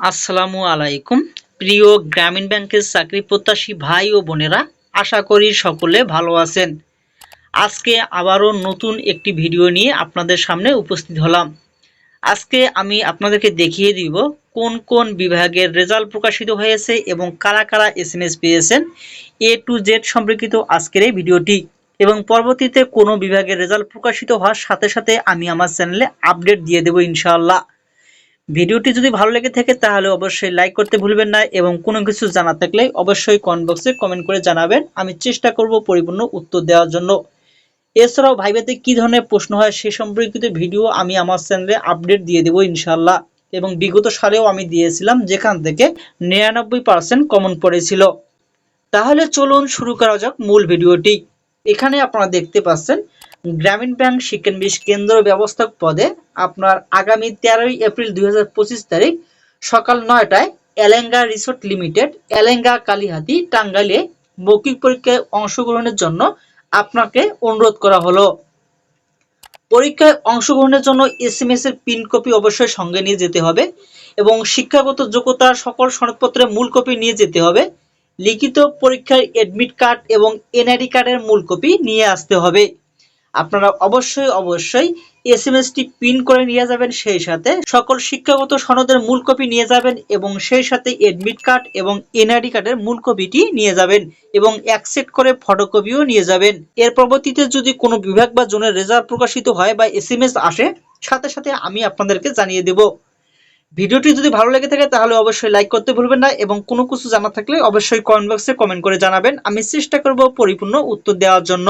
আসসালামু আলাইকুম। প্রিয় গ্রামীণ ব্যাংকের চাকরি প্রত্যাশী ভাই ও বোনেরা, আশা করি সকলে ভালো আছেন। আজকে আবারও নতুন একটি ভিডিও নিয়ে আপনাদের সামনে উপস্থিত হলাম। আজকে আমি আপনাদেরকে দেখিয়ে দিব কোন কোন বিভাগের রেজাল্ট প্রকাশিত হয়েছে এবং কারা কারা এস এম এস পেয়েছেন। এ টু জেড সম্পর্কিত আজকের এই ভিডিওটি। এবং পরবর্তীতে কোনো বিভাগের রেজাল্ট প্রকাশিত হওয়ার সাথে সাথে আমি আমার চ্যানেলে আপডেট দিয়ে দেবো ইনশাআল্লাহ। ভিডিওটি যদি ভালো লেগে থাকে, তাহলে অবশ্যই লাইক করতে ভুলবেন না এবং কোনো কিছু জানা থাকলে অবশ্যই কমেন্ট বক্সে কমেন্ট করে জানাবেন। আমি চেষ্টা করব পরিপূর্ণ উত্তর দেওয়ার জন্য। এছাড়াও ভাইবেতে কি ধরনের প্রশ্ন হয় সে সম্পর্কিত ভিডিও আমি আমার চ্যানেলে আপডেট দিয়ে দেবো ইনশাল্লাহ এবং বিগত সালেও আমি দিয়েছিলাম, যেখান থেকে নিরানব্বই পার্সেন্ট কমন পড়েছিল। তাহলে চলুন শুরু করা যাক মূল ভিডিওটি। এখানে আপনারা দেখতে পাচ্ছেন গ্রামীণ ব্যাংক শিক্ষানবিশ কেন্দ্র ব্যবস্থাপক পদে আপনার আগামী তেরোই এপ্রিল দুই হাজার পঁচিশ তারিখ সকাল নয়টায় এলেঙ্গা রিসোর্ট লিমিটেড, এলেঙ্গা, কালীহাতি, টাঙ্গাইলে মৌখিক পরীক্ষায় অংশগ্রহণের জন্য আপনাকে অনুরোধ করা হলো। পরীক্ষায় অংশগ্রহণের জন্য এস এম এস এর পিন কপি অবশ্যই সঙ্গে নিয়ে যেতে হবে এবং শিক্ষাগত যোগ্যতার সকল সনদপত্রের মূল কপি নিয়ে যেতে হবে। লিখিত পরীক্ষার এডমিট কার্ড এবং এনআইডি কার্ডের মূল কপি নিয়ে আসতে হবে। আপনারা অবশ্যই অবশ্যই এস এম এসটি পিন করে নিয়ে যাবেন, সেই সাথে সকল শিক্ষাগত সনদের মূল কপি নিয়ে যাবেন এবং সেই সাথে এডমিট কার্ড এবং এনআইডি কার্ডের মূল কপিটি নিয়ে যাবেন এবং অ্যাকসেপ্ট করে ফটোকপিও নিয়ে যাবেন। এর পরবর্তীতে যদি কোনো বিভাগ বা জোনের রেজাল্ট প্রকাশিত হয় বা এস এম এস আসে, সাথে সাথে আমি আপনাদেরকে জানিয়ে দেব। ভিডিওটি যদি ভালো লেগে থাকে, তাহলে অবশ্যই লাইক করতে ভুলবেন না এবং কোনো কিছু জানা থাকলে অবশ্যই কমেন্ট বক্সে কমেন্ট করে জানাবেন। আমি চেষ্টা করব পরিপূর্ণ উত্তর দেওয়ার জন্য।